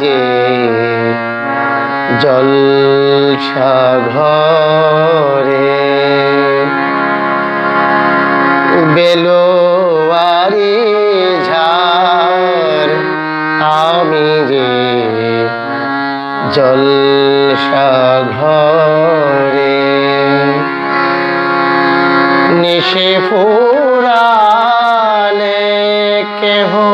যে জলসা ঘরে বেলোয়ারি ঝাড় আমি যে জলসা ঘরে নিশে ফুরালে কেহ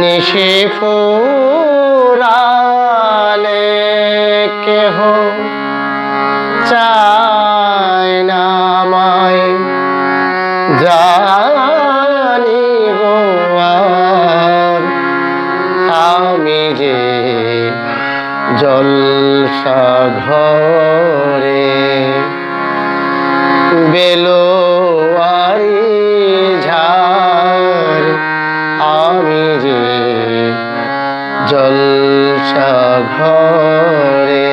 নিশে ফুরালে কেহ চায় না আমায়। জানি গো আর আমি যে জলসা ঘরে বেলোয়ারি ঝাড় ঘরে।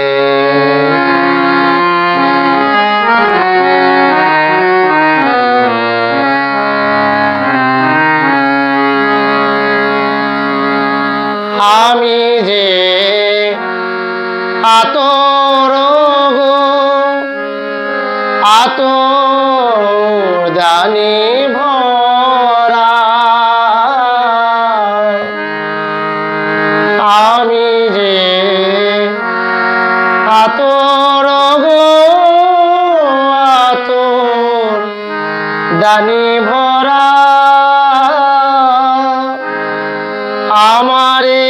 আমি যে আতর গো আতর দানি দানি ভরা, আমারে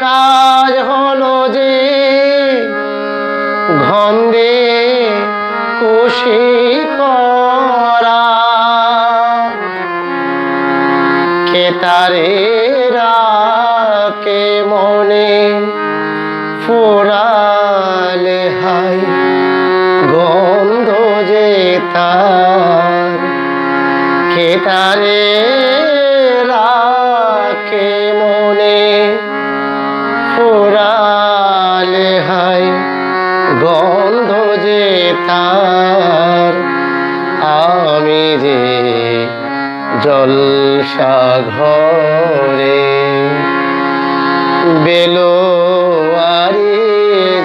কাজ হলো যে ঘন্দে খুশি করা। কে তারে রাকে মনে ফুরালে হাই গন্ধ যে তার কে তারে রাকে মনে। ফুরালে হাই গন্ধ যে তার, আমি যে জলসা ঘরে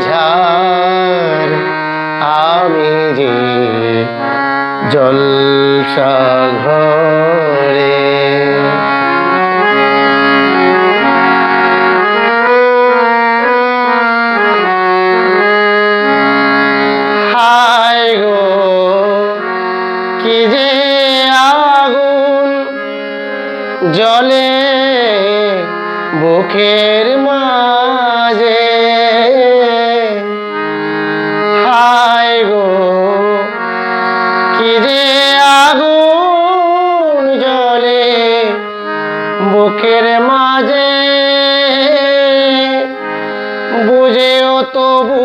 ঝাড়, আমি যে জলসা ঘরে গো আগুন জলে বুকের মাঝে তবু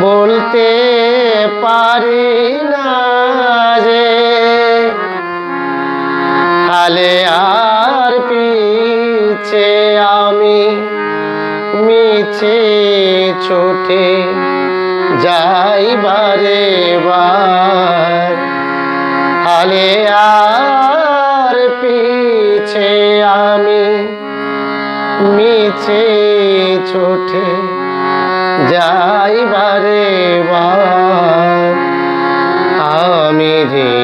বলতে পারি না যে কালে আর পিছে আমি মিছে ছোটে যাই বারে বার। কালে আর পিছে আমি মিছে ছোটে যাই বারে বার আমি রে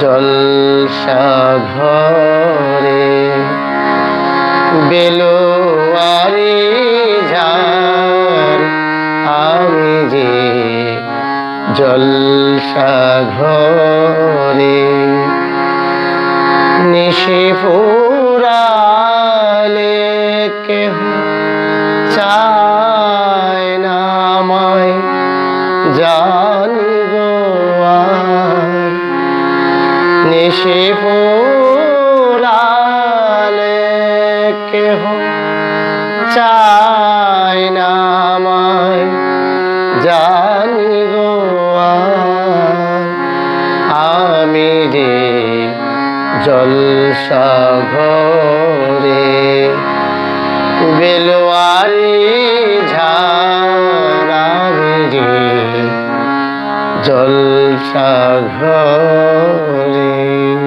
জলসা ঘরে বেলোয়ারি ঝাড়। আমি যে জলসা ঘরে নিশি ফুরালে কেহ চায় না আমায়? জানি গো নিশি ফুরালে কেহ চায় না জানি আমি যে জলসা ঘরে বেলোয়ারি ঝাড়ি জলসা ঘরে।